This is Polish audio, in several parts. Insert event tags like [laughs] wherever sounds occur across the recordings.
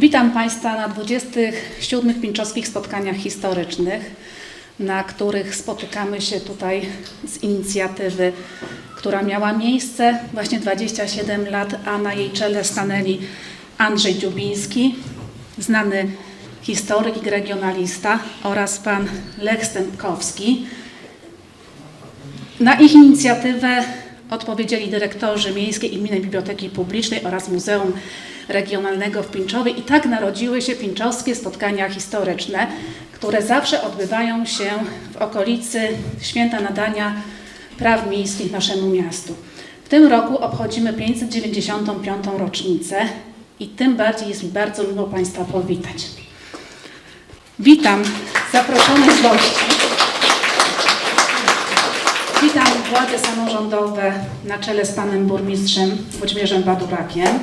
Witam Państwa na 27. Pińczowskich spotkaniach historycznych, na których spotykamy się tutaj z inicjatywy, która miała miejsce właśnie 27 lat, a na jej czele stanęli Andrzej Dziubiński, znany historyk i regionalista oraz pan Lech Stępkowski. Na ich inicjatywę odpowiedzieli dyrektorzy Miejskiej i Gminnej Biblioteki Publicznej oraz Muzeum Regionalnego w Pińczowie i tak narodziły się pińczowskie spotkania historyczne, które zawsze odbywają się w okolicy święta nadania praw miejskich naszemu miastu. W tym roku obchodzimy 595. rocznicę i tym bardziej jest mi bardzo miło Państwa powitać. Witam zaproszonych gości. Witam władze samorządowe na czele z panem burmistrzem Włodzimierzem Badurakiem.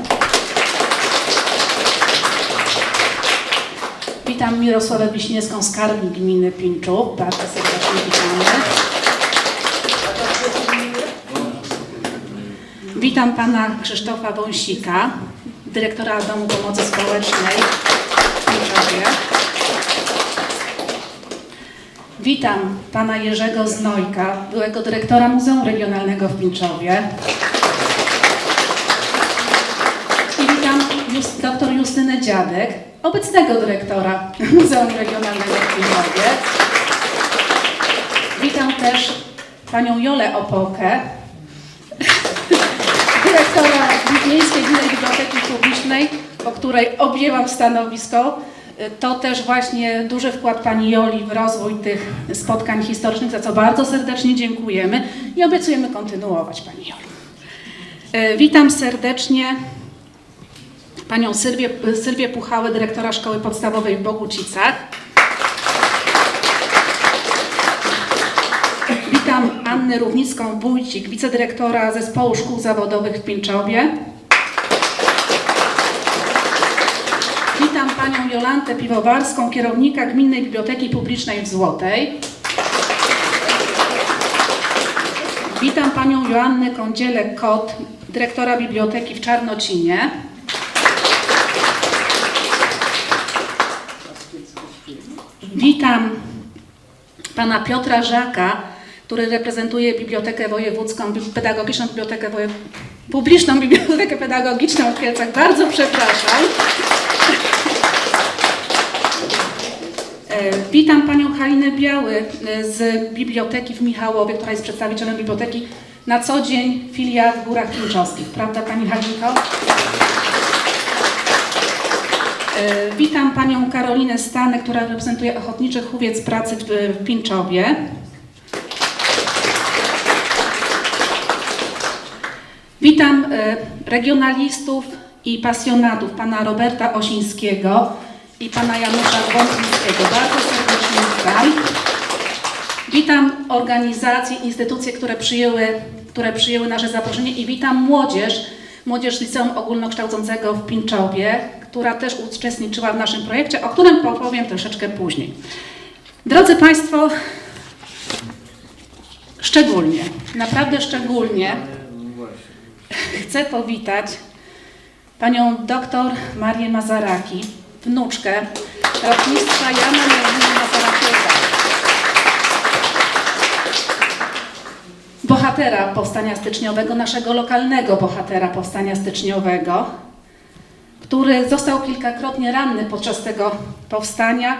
Witam Mirosławę Wiśniewską, skarbnik gminy Pińczów. Bardzo serdecznie witamy. Witam pana Krzysztofa Wąsika, dyrektora Domu Pomocy Społecznej w Pińczowie. Witam pana Jerzego Znojka, byłego dyrektora Muzeum Regionalnego w Pińczowie. I witam Just, dr Justynę Dziadek, obecnego dyrektora [laughs] Muzeum Regionalnego w Pińczowie. Witam też panią Jolę Opokę, [laughs] dyrektora Miejskiej Gminnej Biblioteki Publicznej, po której objęłam stanowisko. To też właśnie duży wkład Pani Joli w rozwój tych spotkań historycznych, za co bardzo serdecznie dziękujemy i obiecujemy kontynuować Pani Jolu. E, Witam serdecznie Panią Sylwię, Sylwię Puchałę, dyrektora Szkoły Podstawowej w Bogucicach. Witam Annę Równicką-Wójcik, wicedyrektora Zespołu Szkół Zawodowych w Pińczowie. Witam Panią Jolantę Piwowarską, kierownika Gminnej Biblioteki Publicznej w Złotej. Witam Panią Joannę Kądzielek-Kot, dyrektora Biblioteki w Czarnocinie. Witam pana Piotra Żaka, który reprezentuje Bibliotekę Wojewódzką, Pedagogiczną Bibliotekę Wojew... Publiczną Bibliotekę Pedagogiczną w Kielcach. Bardzo przepraszam. Witam panią Halinę Biały e, z Biblioteki w Michałowie, która jest przedstawicielem biblioteki na co dzień filia w Górach Pińczowskich. Prawda pani Halinko? E, Witam panią Karolinę Stanę, która reprezentuje Ochotniczy Chówiec Pracy w, Pińczowie. Witam e, regionalistów i pasjonatów, pana Roberta Osińskiego i pana Janusza Wątnickiego. Bardzo serdecznie witam. Witam organizacje, instytucje, które przyjęły, które przyjęły nasze zaproszenie i witam młodzież, młodzież Liceum Ogólnokształcącego w Pińczowie, która też uczestniczyła w naszym projekcie, o którym powiem troszeczkę później. Drodzy Państwo, szczególnie, naprawdę szczególnie chcę powitać panią doktor Marię Mazaraki, wnuczkę rotmistrza Jana Melwina Mazarakiego. Bohatera Powstania Styczniowego, naszego lokalnego bohatera Powstania Styczniowego, który został kilkakrotnie ranny podczas tego powstania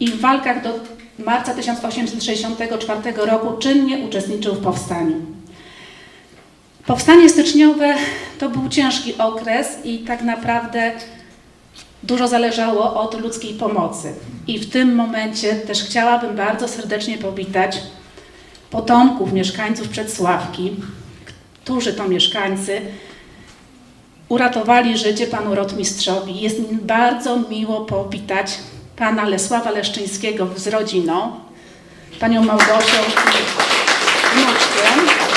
i w walkach do marca 1864 roku czynnie uczestniczył w powstaniu. Powstanie styczniowe to był ciężki okres i tak naprawdę dużo zależało od ludzkiej pomocy. I w tym momencie też chciałabym bardzo serdecznie powitać potomków mieszkańców Przedsławki, którzy to mieszkańcy uratowali życie panu rotmistrzowi. Jest mi bardzo miło powitać pana Lesława Leszczyńskiego z rodziną, panią Małgosią i wnuczkiem.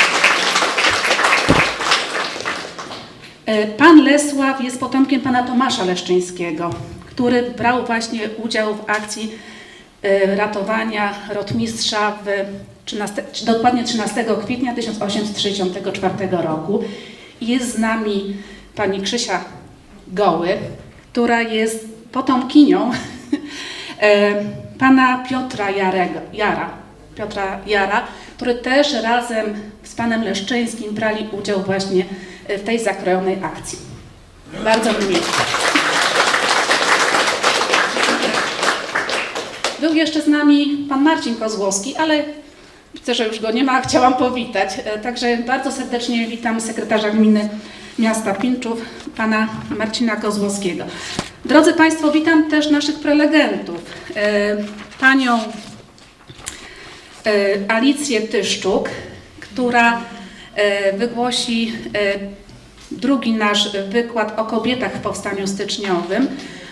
Pan Lesław jest potomkiem pana Tomasza Leszczyńskiego, który brał właśnie udział w akcji e, ratowania rotmistrza w 13, czy dokładnie 13 kwietnia 1864 roku. Jest z nami pani Krzysia Goły, która jest potomkinią [laughs] e, pana Piotra Jarego, Jara, Piotra Jara, który też razem z panem Leszczyńskim brali udział właśnie e, w tej zakrojonej akcji. Bardzo miło. Był jeszcze z nami pan Marcin Kozłowski, ale widzę, że już go nie ma, chciałam powitać. E, Także bardzo serdecznie witam sekretarza gminy miasta Pinczów, pana Marcina Kozłowskiego. Drodzy Państwo, witam też naszych prelegentów. E, Panią e, Alicję Tyszczuk, która e, wygłosi e, drugi nasz wykład o kobietach w powstaniu styczniowym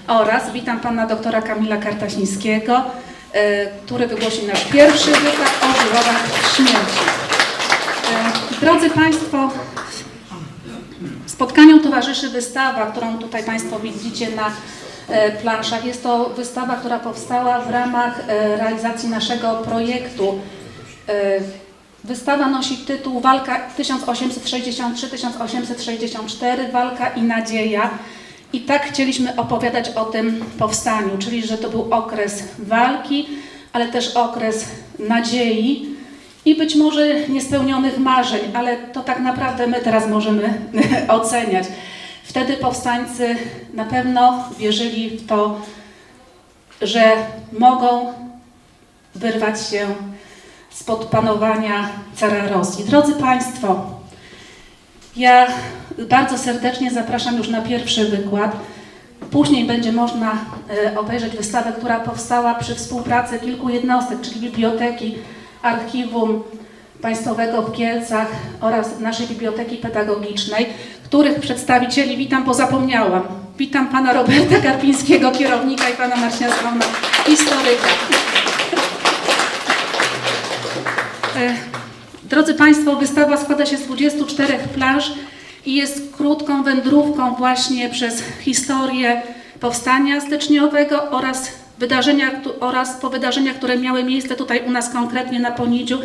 oraz witam pana doktora Kamila Kartasińskiego, e, który wygłosi nasz pierwszy wykład o żywotach śmierci. E, Drodzy Państwo, spotkaniu towarzyszy wystawa, którą tutaj Państwo widzicie na e, planszach. Jest to wystawa, która powstała w ramach realizacji naszego projektu. Wystawa nosi tytuł Walka 1863-1864, Walka i Nadzieja. I tak chcieliśmy opowiadać o tym powstaniu, czyli że to był okres walki, ale też okres nadziei i być może niespełnionych marzeń, ale to tak naprawdę my teraz możemy [laughs] oceniać. Wtedy powstańcy na pewno wierzyli w to, że mogą wyrwać się spod panowania cara Rosji. Drodzy Państwo, ja bardzo serdecznie zapraszam już na pierwszy wykład. Później będzie można e, obejrzeć wystawę, która powstała przy współpracy kilku jednostek, czyli Biblioteki, Archiwum Państwowego w Kielcach oraz naszej Biblioteki Pedagogicznej, których przedstawicieli witam, bo zapomniałam. Witam pana Roberta Karpińskiego, kierownika i pana Marcina Strona, historyka. Drodzy Państwo, wystawa składa się z 24 planż i jest krótką wędrówką właśnie przez historię powstania styczniowego oraz wydarzenia, oraz po wydarzeniach, które miały miejsce tutaj u nas konkretnie na Ponidziu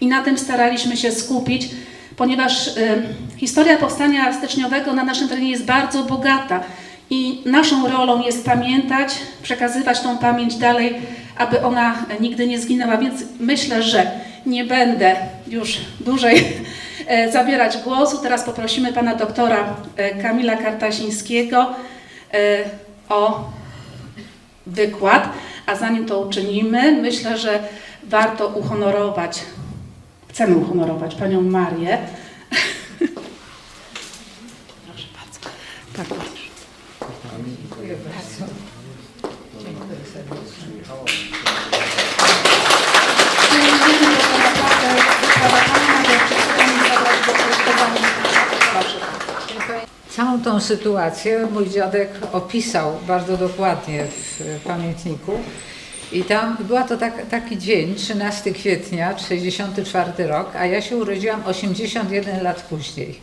i na tym staraliśmy się skupić, ponieważ y, historia powstania styczniowego na naszym terenie jest bardzo bogata i naszą rolą jest pamiętać, przekazywać tą pamięć dalej, aby ona nigdy nie zginęła, więc myślę, że nie będę już dłużej [laughs] e, zabierać głosu. Teraz poprosimy pana doktora e, Kamila Kartasińskiego e, o wykład, a zanim to uczynimy, myślę, że warto uhonorować, chcemy uhonorować panią Marię. [laughs] Proszę bardzo. Tak, proszę. Dziękujemy, tą sytuację mój dziadek opisał bardzo dokładnie w pamiętniku. I tam była to tak, taki dzień, 13 kwietnia, 64 rok, a ja się urodziłam 81 lat później.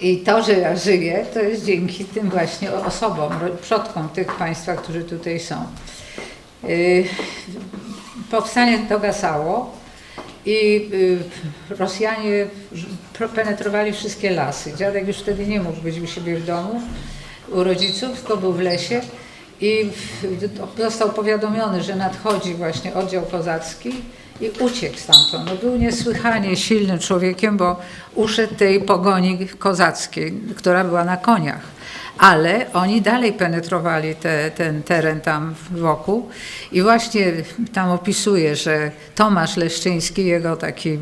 I to, że ja żyję, to jest dzięki tym właśnie osobom, przodkom tych państwa, którzy tutaj są. Yy, Powstanie dogasało i y, Rosjanie penetrowali wszystkie lasy. Dziadek już wtedy nie mógł być u siebie w domu, u rodziców, tylko był w lesie i został powiadomiony, że nadchodzi właśnie oddział kozacki i uciekł stamtąd. No, był niesłychanie silnym człowiekiem, bo uszedł tej pogoni kozackiej, która była na koniach. Ale oni dalej penetrowali te, ten teren tam wokół i właśnie tam opisuje, że Tomasz Leszczyński, jego taki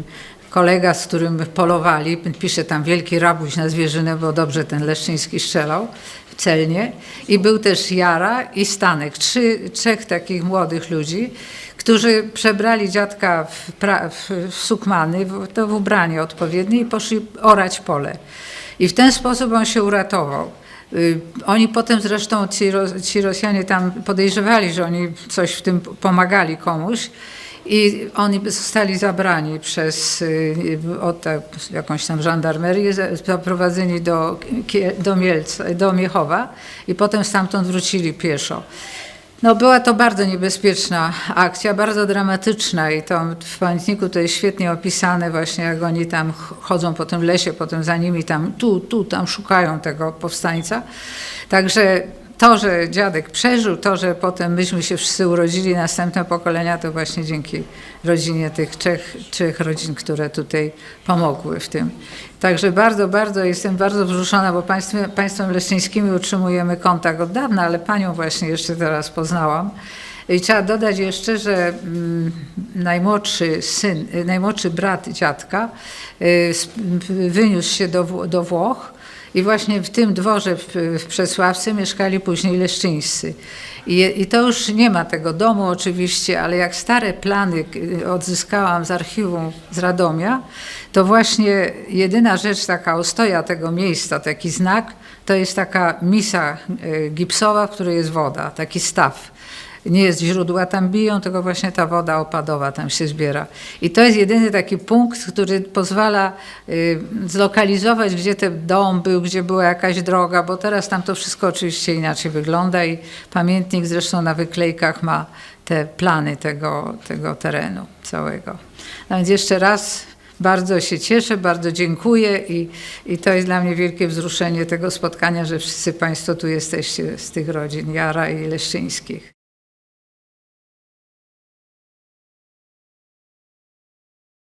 kolega, z którym polowali, pisze tam wielki rabuś na zwierzynę, bo dobrze ten Leszczyński strzelał celnie. I był też Jara i Stanek, trzy, trzech takich młodych ludzi, którzy przebrali dziadka w, pra, w, sukmany, w, to w ubranie odpowiednie i poszli orać pole. I w ten sposób on się uratował. Y, Oni potem zresztą, ci, ci Rosjanie tam podejrzewali, że oni coś w tym pomagali komuś i oni zostali zabrani przez y, jakąś tam żandarmerię, za- zaprowadzeni do, do, do Miechowa i potem stamtąd wrócili pieszo. No była to bardzo niebezpieczna akcja, bardzo dramatyczna i to w pamiętniku to jest świetnie opisane właśnie jak oni tam ch- chodzą po tym lesie, potem za nimi tam tu, tu, tam szukają tego powstańca. Także to, że dziadek przeżył, to, że potem myśmy się wszyscy urodzili, następne pokolenia, to właśnie dzięki rodzinie tych trzech, trzech rodzin, które tutaj pomogły w tym. Także bardzo, bardzo jestem bardzo wzruszona, bo państwem, państwem leszczyńskimi utrzymujemy kontakt od dawna, ale panią właśnie jeszcze teraz poznałam. I trzeba dodać jeszcze, że mm, najmłodszy syn, najmłodszy brat dziadka y, wyniósł się do, do Włoch i właśnie w tym dworze w, w Przesławce mieszkali później leszczyńscy. I, I to już nie ma tego domu oczywiście, ale jak stare plany odzyskałam z archiwum z Radomia, to właśnie jedyna rzecz, taka ostoja tego miejsca, taki znak, to jest taka misa y, gipsowa, w której jest woda, taki staw nie jest źródła tam biją, tylko właśnie ta woda opadowa tam się zbiera. I to jest jedyny taki punkt, który pozwala y, zlokalizować, gdzie ten dom był, gdzie była jakaś droga, bo teraz tam to wszystko oczywiście inaczej wygląda i pamiętnik zresztą na wyklejkach ma te plany tego, tego terenu całego. No więc jeszcze raz bardzo się cieszę, bardzo dziękuję i, i to jest dla mnie wielkie wzruszenie tego spotkania, że wszyscy Państwo tu jesteście z tych rodzin Jara i Leszczyńskich.